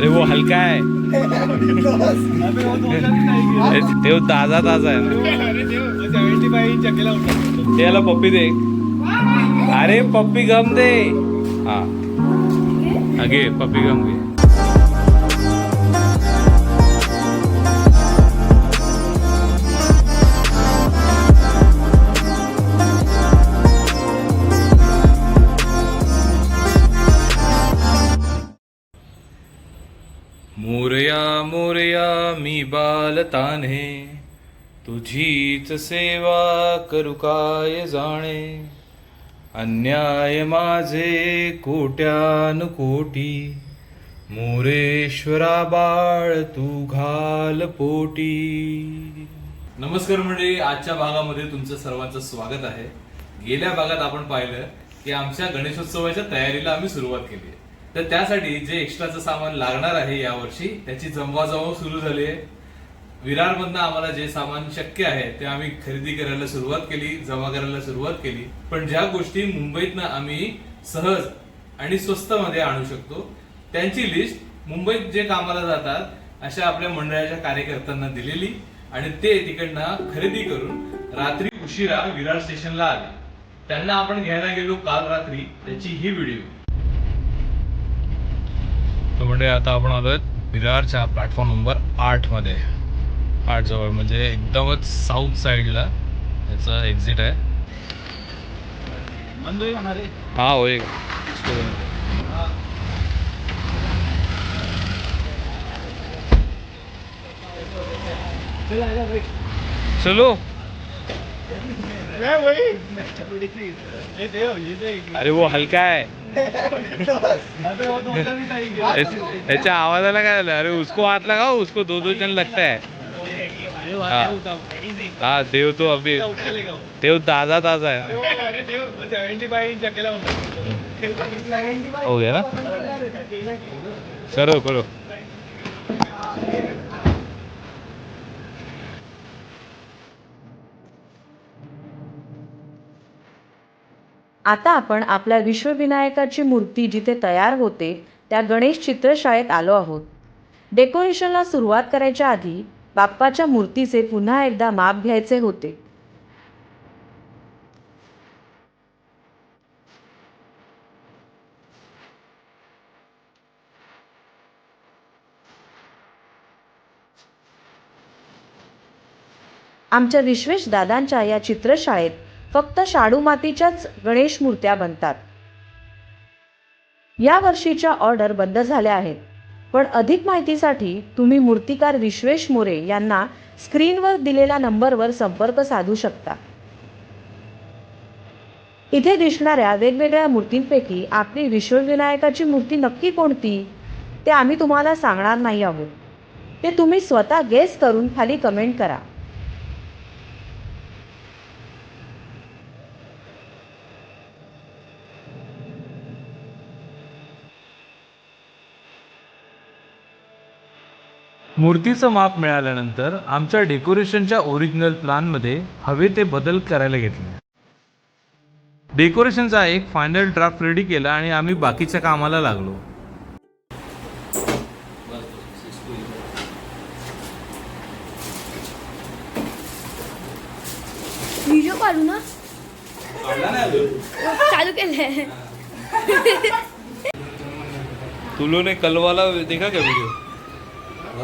अरे वो हलका है। ते ताजा ताजा आहे ते याला पप्पी दे अरे पप्पी गम दे। हा। घे पप्पी गम घे मोरया मोरया मी बालताने तुझीच सेवा करू काय जाणे? अन्याय माझे कोट्यानुकोटी मोरेश्वरा बाळ तू घाल पोटी. नमस्कार मंडळी आजच्या भागामध्ये तुमचं सर्वांचं स्वागत आहे. गेल्या भागात आपण पाहिलं की आमच्या गणेशोत्सवाच्या तयारीला आम्ही सुरुवात केली आहे. तर त्यासाठी जे एक्स्ट्राचं सामान लागणार आहे यावर्षी त्याची जमवाजमव सुरू झाली आहे. विरारमधनं आम्हाला जे सामान शक्य आहे ते आम्ही खरेदी करायला सुरुवात केली जमा करायला सुरुवात केली. पण ज्या गोष्टी मुंबईतनं आम्ही सहज आणि स्वस्त मध्ये आणू शकतो त्यांची लिस्ट मुंबईत जे कामाला जातात अशा आपल्या मंडळाच्या कार्यकर्त्यांना दिलेली आणि ते तिकडनं खरेदी करून रात्री उशिरा विरार स्टेशनला आले. त्यांना आपण घ्यायला गेलो काल रात्री त्याची ही व्हिडिओ म्हणजे आता आपण आलोय विरारच्या प्लॅटफॉर्म नंबर आठमध्ये आठ जवळ म्हणजे एकदमच साऊथ साईडला याचा एक्झिट आहे हा होय चलो अरे वो हलका है इस- याच्या आवाजाला काय झालं? अरे उसको हात लगाओ उसको दो दो जण लगता है. हाँ. देव तो अभी देव ताजा ताजा है. हो गया ना? करो करो. आता आपण आपल्या विश्वविनायकाची मूर्ती जिथे तयार होते त्या गणेश चित्रशाळेत आलो आहोत. डेकोरेशनला सुरुवात करायच्या आधी बाप्पाच्या मूर्तीचे पुन्हा एकदा माप घ्यायचे होते. आमच्या विश्वेश दादांच्या या चित्रशाळेत फक्त शाडू मातीच्याच गणेश मूर्त्या बनतात. या वर्षीच्या ऑर्डर बंद झाल्या आहेत. पण अधिक माहितीसाठी तुम्ही मूर्तिकार विश्वेश मोरे यांना स्क्रीनवर दिलेल्या नंबरवर संपर्क साधू शकता. इथे दिसणाऱ्या वेगवेगळ्या मूर्तींपैकी आपली विश्वविनायकाची मूर्ती नक्की कोणती? ते आम्ही तुम्हाला सांगणार नाही आहोत. ते तुम्ही स्वतः गेस करून खाली कमेंट करा. मूर्तीचं माप मिळाल्यानंतर आमच्या डेकोरेशनच्या ओरिजिनल प्लॅनमध्ये हवे ते बदल करायला घेतले. डेकोरेशनचा एक फायनल ड्राफ्ट रेडी केला आणि आम्ही बाकीच्या कामाला लागलो. व्हिडिओ काढू ना. चालू केलंय. तुलो ने कल वाला देखा क्या वीडियो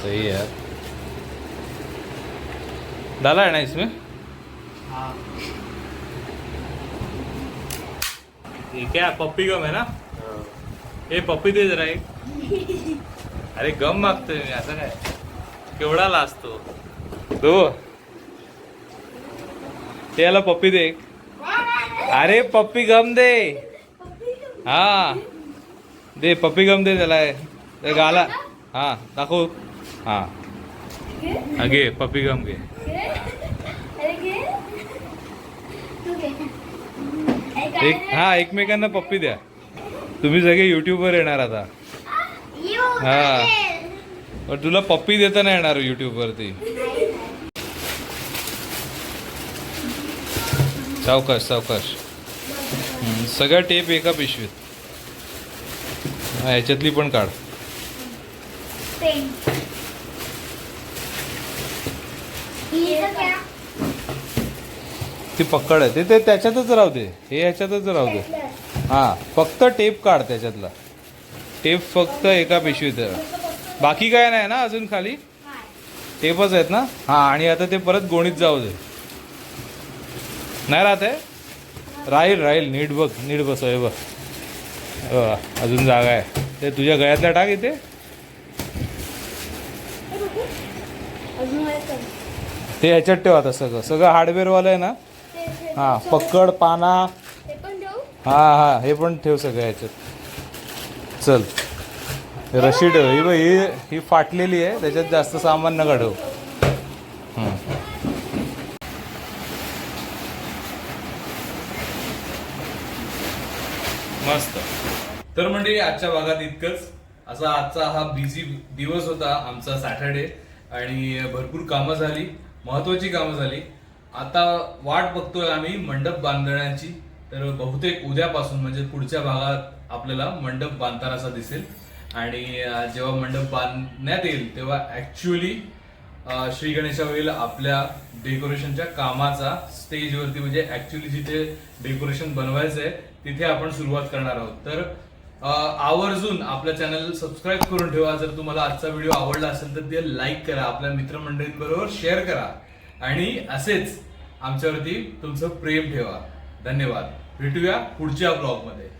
सही है। डाला है ना इसमें? ये क्या पप्पी गम है ना? हे। पप्पी दे जरा एक। अरे गम मागतोय मी असं काय केवढा लाजतो तो। ते याला पप्पी दे. अरे पप्पी गम दे। हा। दे पप्पी गम दे त्याला गाला। हा दाखव हा. हा, घे पप्पी गम घे एक हा एकमेकांना पप्पी द्या. तुम्ही सगळे युट्यूबवर येणार आता. हा. पण तुला पप्पी देता नाही येणार युट्यूबवरती सावकाश सावकाश. हम्म, सगळ्या टेप एका पिशवीत. ह्याच्यातली पण काढ पेन ये ती पकड आहे. ते ते त्याच्यातच राहू दे. हे ह्याच्यातच राहू दे. हां फक्त टेप काढ त्याच्यातला. टेप फक्त एका पिशवीत. बाकी काय नाही ना अजून खाली? टेपच आहेत ना? हां आणि आता ते परत गोणीत जाऊ दे. नाही राहत आहे? राहील राहील. नीट बघ नीट बस हे बघ. अजून जागा आहे. ते तुझ्या गळ्यातल्या टाक इथे. अजून ते ह्याच्यात ठेव आता सगळं. सगळं हार्डवेअरवालं आहे ना? हां पकड हा पाना. हां हां हा हा हे पण ठेव सगळं ह्याच्यात. चल. रशीड रशी ही बघ ही ही फाटलेली आहे. त्याच्यात जास्त सामान न काढव मस्त. तर म्हणजे आजच्या भागात इतकंच. असा आजचा हा बिझी दिवस होता आमचा सॅटर्डे आणि भरपूर कामं झाली. महत्वाची कामं झाली. आता वाट बघतोय आम्ही मंडप बांधण्याची. तर बहुतेक उद्यापासून म्हणजे पुढच्या भागात आपल्याला मंडप बांधतानाचा दिसेल. आणि जेव्हा मंडप बांधण्यात येईल तेव्हा ऍक्च्युअली श्री गणेशा होईल आपल्या डेकोरेशनच्या कामाचा स्टेजवरती म्हणजे ॲक्च्युअली जिथे डेकोरेशन बनवायचं आहे तिथे आपण सुरुवात करणार आहोत. तर आवर्जून आपल्या चॅनल सबस्क्राईब करून ठेवा. जर तुम्हाला आजचा व्हिडिओ आवडला असेल तर ते लाईक करा. आपल्या मित्रमंडळींबरोबर शेअर करा. आणि असेच आमच्यावरती तुमचं प्रेम ठेवा. धन्यवाद. भेटूया पुढच्या ब्लॉगमध्ये